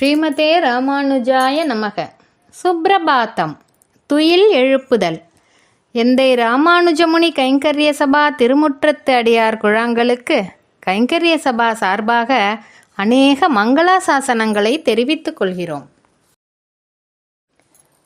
ஸ்ரீமதே ராமானுஜாய நமக. சுப்ரபாத்தம். துயில் எழுப்புதல். எந்தை ராமானுஜமுனி கைங்கரிய சபா திருமுற்றத்து அடியார் குழாங்களுக்கு கைங்கரிய சபா சார்பாக அநேக மங்களாசாசனங்களை தெரிவித்துக் கொள்கிறோம்.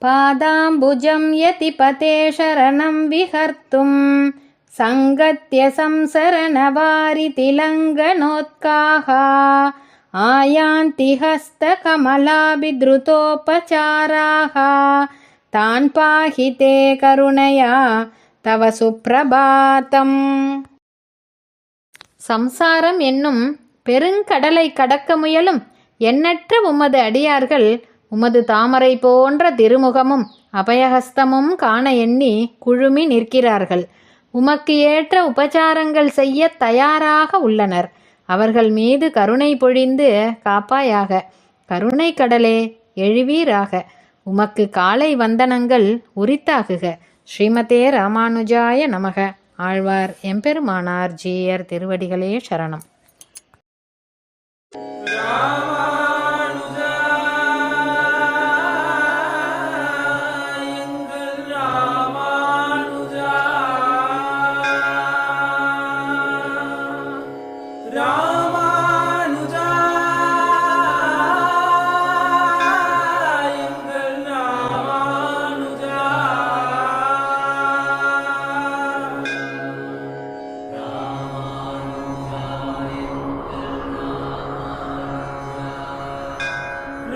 பாதாம்புஜம் யதிபதே சரணம் விஹர்த்தும் சங்கத்திய சம்சரணவாரி திலங்கனோத்காகா ஆயாந்தி ஹஸ்தகமலாபித்ருதோபச்சாராக தான் பாஹி தே கருணையா தவ சுப்பிரபாதம் சம்சாரம் என்னும் பெருங்கடலை கடக்க முயலும் எண்ணற்ற உமது அடியார்கள் உமது தாமரை போன்ற திருமுகமும் அபயஹஸ்தமும் காண எண்ணி குழுமி நிற்கிறார்கள். உமக்கு ஏற்ற உபச்சாரங்கள் செய்ய தயாராக உள்ளனர். அவர்கள் மீது கருணை பொழிந்து காப்பாயாக. கருணை கடலே எழுவீராக. உமக்கு காலை வந்தனங்கள் உரித்தாகுக. ஸ்ரீமதே ராமானுஜாய நமக. ஆழ்வார் எம்பெருமானார் ஜீயர் திருவடிகளே சரணம்.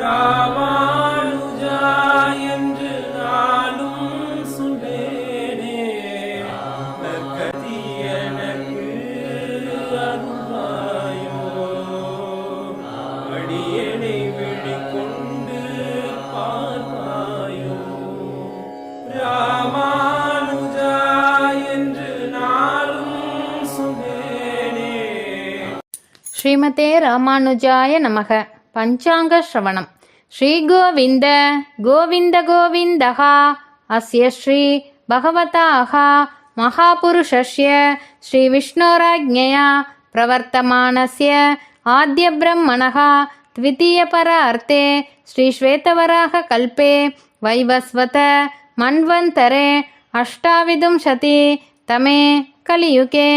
ராமானுஜா என்று நானும் சொல்வேனே. எனக்கு அடியனை ராமானுஜா என்று நானும் ஸ்ரீமதே ராமானுஜாய நமக. பஞ்சாங்க ஸ்ரவணம். श्रीगोविन्द गोविन्दगोविन्दः अस्य श्री भगवताः महापुरुषस्य श्रीविष्णोराज्ञया प्रवर्तमानस्य आद्यब्रह्मणः द्वितीयपरार्थे श्रीश्वेतवराहकल्पे वैवस्वत मन्वन्तरे अष्टाविंशतितमे कलियुगे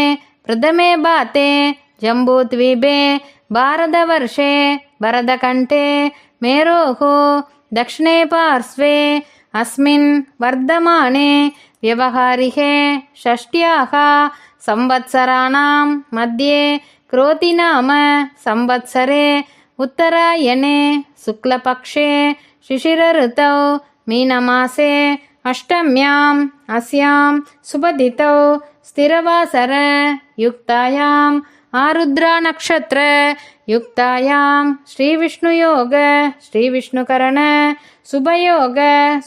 प्रथमे भाते जम्बूद्वीपे भारतवर्षे भरदकण्ठे मेरोः दक्षिणे पार्श्वे अस्मिन् वर्धमाने व्यवहारिके षष्ट्याः संवत्सराणां मध्ये क्रोतिनाम संवत्सरे उत्तरायणे शुक्लपक्षे शिशिरऋतौ मीनमासे अष्टम्याम् अस्यां सुपदितौ स्थिरवासर युक्तायाम् आरुद्रानक्षत्र युक्तायां श्रीविष्णुयोग श्रीविष्णुकरण सुभयोग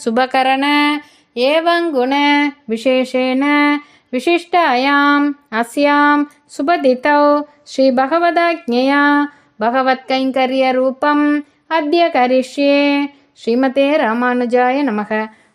सुभकरण एवङ्गुण विशेषेण विशिष्टायाम् अस्यां सुपदितौ श्रीभगवदाज्ञया भगवत्कैङ्कर्यरूपम् अद्य करिष्ये श्रीमते रामानुजाय नमः